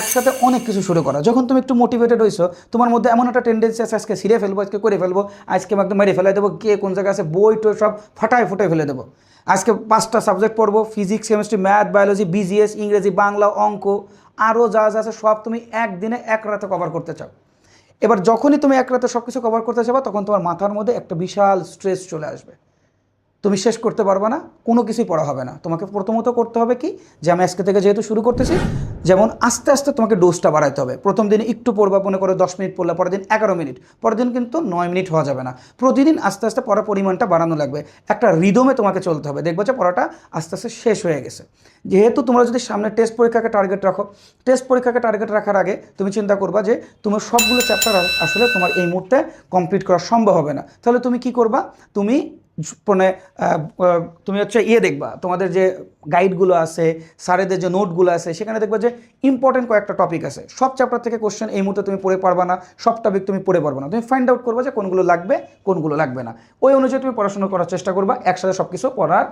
একসাথে অনেক কিছু শুরু করা। যখন তুমি একটু মোটিভেটেড হয়েছো তোমার মধ্যে এমন একটা টেন্ডেন্সি আছে, আজকে সিরে ফেলব, আজকে করে ফেলব, আজকে একদম মেরে ফেলে দেবো, কে কোন জায়গায় আছে, বই টই সব ফাটায় ফুটায় ফেলে দেবো। আজকে পাঁচটা সাবজেক্ট পড়ব physics chemistry math biology BGS ইংরেজি, বাংলা, অঙ্ক, আরও যা যা আছে সব তুমি একদিনে এক রাতে কভার করতে চাও। এবার যখনই তুমি এক রাতে সব কিছু কভার করতে যাবা, তখন তোমার মাথার মধ্যে একটা বিশাল স্ট্রেস চলে আসবে। তুমি শেষ করতে পারবে না, কোনো কিছুই পড়া হবে না। তোমাকে প্রথমত করতে হবে কি? যে আমি আজকে থেকে যেহেতু শুরু করতেছি, যেমন আস্তে আস্তে তোমাকে ডোজটা বাড়াইতে হবে। প্রথম দিন একটু পড়বা, মনে করো দশ মিনিট পড়লে, পরের দিন এগারো মিনিট। পরের দিন কিন্তু নয় মিনিট হওয়া যাবে না। প্রতিদিন আস্তে আস্তে পড়ার পরিমাণটা বাড়ানো লাগবে। একটা রিদমে তোমাকে চলতে হবে। দেখব যে পড়াটা আস্তে আস্তে শেষ হয়ে গেছে। যেহেতু তোমরা যদি সামনে টেস্ট পরীক্ষাকে টার্গেট রাখো টেস্ট পরীক্ষাকে টার্গেট রাখার আগে তুমি চিন্তা করবা যে তোমার সবগুলো চ্যাপ্টার আসলে তোমার এই মুহূর্তে কমপ্লিট করা সম্ভব হবে না। তাহলে তুমি কি করবা? তুমি মানে তুমি হচ্ছে ইয়ে দেখবা, তোমাদের যে গাইডগুলো আছে, স্যারেদের যে নোটগুলো আছে, সেখানে দেখবা যে ইম্পর্টেন্ট কয়েকটা টপিক আছে। সব চ্যাপ্টার থেকে কোশ্চেন এই মুহূর্তে তুমি পড়ে পারবা না, সব টপিক তুমি পড়ে পারবা না। তুমি ফাইন্ড আউট করবা যে কোনগুলো লাগবে কোনগুলো লাগবে না। ওই অনুযায়ী তুমি পড়াশোনা করার চেষ্টা করবা, একসাথে সব কিছু পড়ার